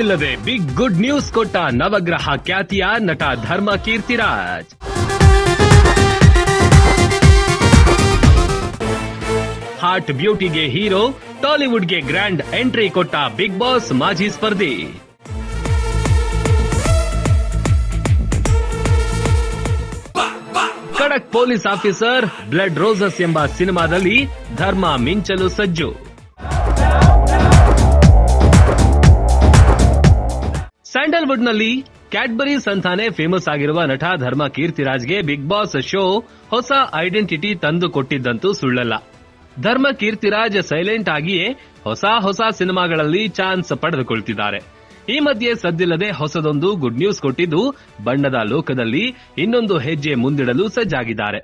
ಸದ್ದಿಲ್ಲದೆ big good news ಕೊಟ್ಟ ನವಗ್ರಹ ಖ್ಯಾತಿಯ ನಟ ಧರ್ಮ ಕೀರ್ತಿರಾಜ್. ಹಾಟ್ ಬ್ಯೂಟಿಗೆ ಹೀರೋ ಟಾಲಿವುಡ್ಗೆ ಗ್ರ್ಯಾಂಡ್ ಎಂಟ್ರಿ ಕೊಟ್ಟ ಬಿಗ್ ಬಾಸ್ ಮಾಜಿ ಸ್ಪರ್ಧಿ. ಖಡಕ್ ಪೊಲೀಸ್ ಆಫೀಸರ್ ಬ್ಲಡ್ ರೋಸಸ್ ಎಂಬ ಸಿನಿಮಾದಲ್ಲಿ ಧರ್ಮ ಮಿಂಚಲು ಸಜ್ಜು. ಸ್ಯಾಂಡಲ್ವುಡ್ನಲ್ಲಿ ಕ್ಯಾಡ್ಬರಿ ಸಂತಾನೆ ಫೇಮಸ್ ಆಗಿರುವ ನಟ ಧರ್ಮ ಕೀರ್ತಿರಾಜ್ಗೆ ಬಿಗ್ ಬಾಸ್ ಶೋ ಹೊಸ ಐಡೆಂಟಿಟಿ ತಂದು ಕೊಟ್ಟಿದ್ದಂತೂ ಸುಳ್ಳಲ್ಲ. ಧರ್ಮ ಕೀರ್ತಿರಾಜ್ ಸೈಲೆಂಟ್ ಆಗಿಯೇ ಹೊಸ ಹೊಸ ಸಿನಿಮಾಗಳಲ್ಲಿ ಚಾನ್ಸ್ ಪಡೆದುಕೊಳ್ತಿದ್ದಾರೆ. ಈ ಮಧ್ಯೆ ಸದ್ದಿಲ್ಲದೆ ಹೊಸದೊಂದು ಗುಡ್ ನ್ಯೂಸ್ ಕೊಟ್ಟಿದ್ದು ಬಣ್ಣದ ಲೋಕದಲ್ಲಿ ಇನ್ನೊಂದು ಹೆಜ್ಜೆ ಮುಂದಿಡಲು ಸಜ್ಜಾಗಿದ್ದಾರೆ.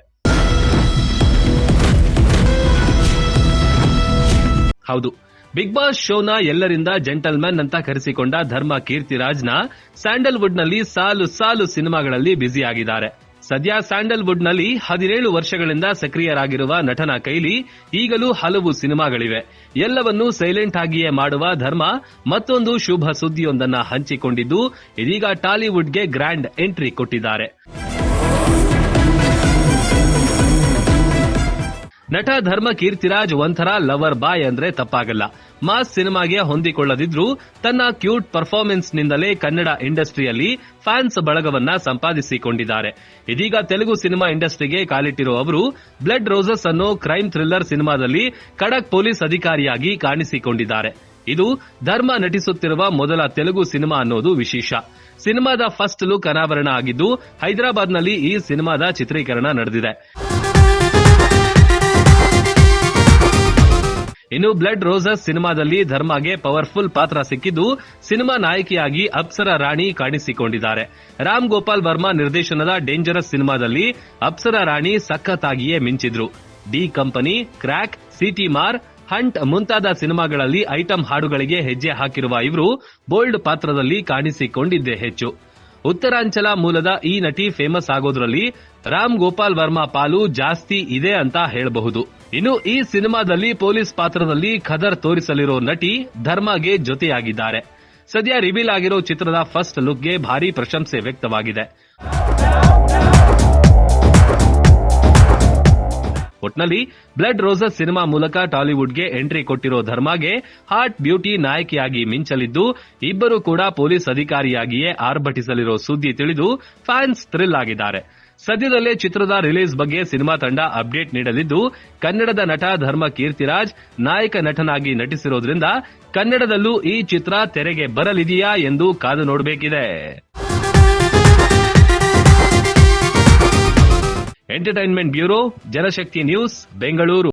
ಹೌದು ಬಿಗ್ ಬಾಸ್ ಶೋನ ಎಲ್ಲರಿಂದ ಜೆಂಟಲ್ಮನ್ ಅಂತ ಕರೆಸಿಕೊಂಡ ಧರ್ಮ ಕೀರ್ತಿರಾಜ್ನ ಸ್ಯಾಂಡಲ್ವುಡ್ನಲ್ಲಿ ಸಾಲು ಸಾಲು ಸಿನಿಮಾಗಳಲ್ಲಿ ಬ್ಯುಸಿಯಾಗಿದ್ದಾರೆ. ಸದ್ಯ ಸ್ಯಾಂಡಲ್ವುಡ್ನಲ್ಲಿ ಹದಿನೇಳು ವರ್ಷಗಳಿಂದ ಸಕ್ರಿಯರಾಗಿರುವ ನಟನ ಕೈಲಿ ಈಗಲೂ ಹಲವು ಸಿನಿಮಾಗಳಿವೆ. ಎಲ್ಲವನ್ನೂ ಸೈಲೆಂಟ್ ಆಗಿಯೇ ಮಾಡುವ ಧರ್ಮ ಮತ್ತೊಂದು ಶುಭ ಸುದ್ದಿಯೊಂದನ್ನ ಹಂಚಿಕೊಂಡಿದ್ದು ಇದೀಗ ಟಾಲಿವುಡ್ಗೆ ಗ್ರ್ಯಾಂಡ್ ಎಂಟ್ರಿ ಕೊಟ್ಟಿದ್ದಾರೆ. ನಟ ಧರ್ಮ ಕೀರ್ತಿರಾಜ್ ಒಂಥರ ಲವರ್ ಬಾಯ್ ಅಂದ್ರೆ ತಪ್ಪಾಗಲ್ಲ. ಮಾಸ್ ಸಿನಿಮಾಗೆ ಹೊಂದಿಕೊಳ್ಳದಿದ್ರು ತನ್ನ ಕ್ಯೂಟ್ ಪರ್ಫಾರ್ಮೆನ್ಸ್ ನಿಂದಲೇ ಕನ್ನಡ ಇಂಡಸ್ಟ್ರಿಯಲ್ಲಿ ಫ್ಯಾನ್ಸ್ ಬಳಗವನ್ನ ಸಂಪಾದಿಸಿಕೊಂಡಿದ್ದಾರೆ. ಇದೀಗ ತೆಲುಗು ಸಿನಿಮಾ ಇಂಡಸ್ಟ್ರಿಗೆ ಕಾಲಿಟ್ಟಿರುವ ಅವರು ಬ್ಲಡ್ ರೋಸಸ್ ಅನ್ನೋ ಕ್ರೈಮ್ ಥ್ರಿಲ್ಲರ್ ಸಿನಿಮಾದಲ್ಲಿ ಖಡಕ್ ಪೊಲೀಸ್ ಅಧಿಕಾರಿಯಾಗಿ ಕಾಣಿಸಿಕೊಂಡಿದ್ದಾರೆ. ಇದು ಧರ್ಮ ನಟಿಸುತ್ತಿರುವ ಮೊದಲ ತೆಲುಗು ಸಿನಿಮಾ ಅನ್ನೋದು ವಿಶೇಷ. ಸಿನಿಮಾದ ಫಸ್ಟ್ ಲುಕ್ ಅನಾವರಣ ಆಗಿದ್ದು ಹೈದರಾಬಾದ್ನಲ್ಲಿ ಈ ಸಿನಿಮಾದ ಚಿತ್ರೀಕರಣ ನಡೆದಿದೆ. ಇನ್ನು ಬ್ಲಡ್ ರೋಸಸ್ ಸಿನಿಮಾದಲ್ಲಿ ಧರ್ಮಾಗೆ ಪವರ್ಫುಲ್ ಪಾತ್ರ ಸಿಕ್ಕಿದ್ದು ಸಿನಿಮಾ ನಾಯಕಿಯಾಗಿ ಅಪ್ಸರ ರಾಣಿ ಕಾಣಿಸಿಕೊಂಡಿದ್ದಾರೆ. ರಾಮ್ ಗೋಪಾಲ್ ವರ್ಮಾ ನಿರ್ದೇಶನದ ಡೇಂಜರಸ್ ಸಿನಿಮಾದಲ್ಲಿ ಅಪ್ಸರ ರಾಣಿ ಸಖತ್ತಾಗಿಯೇ ಮಿಂಚಿದ್ರು. D Company, Krack, Seeti Maar, Hunt ಮುಂತಾದ ಸಿನಿಮಾಗಳಲ್ಲಿ ಐಟಂ ಹಾಡುಗಳಿಗೆ ಹೆಜ್ಜೆ ಹಾಕಿರುವ ಇವರು ಬೋಲ್ಡ್ ಪಾತ್ರದಲ್ಲಿ ಕಾಣಿಸಿಕೊಂಡಿದ್ದೇ ಹೆಚ್ಚು. ಉತ್ತರಾಂಚಲ ಮೂಲದ ಈ ನಟಿ ಫೇಮಸ್ ಆಗೋದ್ರಲ್ಲಿ ರಾಮ್ ಗೋಪಾಲ್ ವರ್ಮಾ ಪಾಲು ಜಾಸ್ತಿ ಇದೆ ಅಂತ ಹೇಳಬಹುದು. ಇನ್ನು ಈ ಸಿನಿಮಾದಲ್ಲಿ ಪೊಲೀಸ್ ಪಾತ್ರದಲ್ಲಿ ಖದರ್ ತೋರಿಸಲಿರೋ ನಟಿ ಧರ್ಮಗೆ ಜೊತೆಯಾಗಿದ್ದಾರೆ. ಸದ್ಯ ರಿವೀಲ್ ಆಗಿರೋ ಚಿತ್ರದ ಫಸ್ಟ್ ಲುಕ್ಗೆ ಭಾರಿ ಪ್ರಶಂಸೆ ವ್ಯಕ್ತವಾಗಿದೆ. ಒಟ್ನಲ್ಲಿ ಬ್ಲಡ್ ರೋಸಸ್ ಸಿನಿಮಾ ಮೂಲಕ ಟಾಲಿವುಡ್ಗೆ ಎಂಟ್ರಿ ಕೊಟ್ಟಿರೋ ಧರ್ಮಗೆ ಹಾಟ್ ಬ್ಯೂಟಿ ನಾಯಕಿಯಾಗಿ ಮಿಂಚಲಿದ್ದು, ಇಬ್ಬರು ಕೂಡ ಪೊಲೀಸ್ ಅಧಿಕಾರಿಯಾಗಿಯೇ ಆರ್ಭಟಿಸಲಿರೋ ಸುದ್ದಿ ತಿಳಿದು ಫ್ಯಾನ್ಸ್ ಥ್ರಿಲ್ ಆಗಿದ್ದಾರೆ. ಸದ್ಯದಲ್ಲೇ ಚಿತ್ರದ ರಿಲೀಸ್ ಬಗ್ಗೆ ಸಿನಿಮಾ ತಂಡ ಅಪ್ಡೇಟ್ ನೀಡಲಿದ್ದು, ಕನ್ನಡದ ನಟ ಧರ್ಮ ಕೀರ್ತಿರಾಜ್ ನಾಯಕ ನಟನಾಗಿ ನಟಿಸಿರೋದ್ರಿಂದ ಕನ್ನಡದಲ್ಲೂ ಈ ಚಿತ್ರ ತೆರೆಗೆ ಬರಲಿದೆಯಾ ಎಂದು ಕಾದು ನೋಡಬೇಕಿದೆ. Entertainment bureau, Janashakti news, Bengaluru.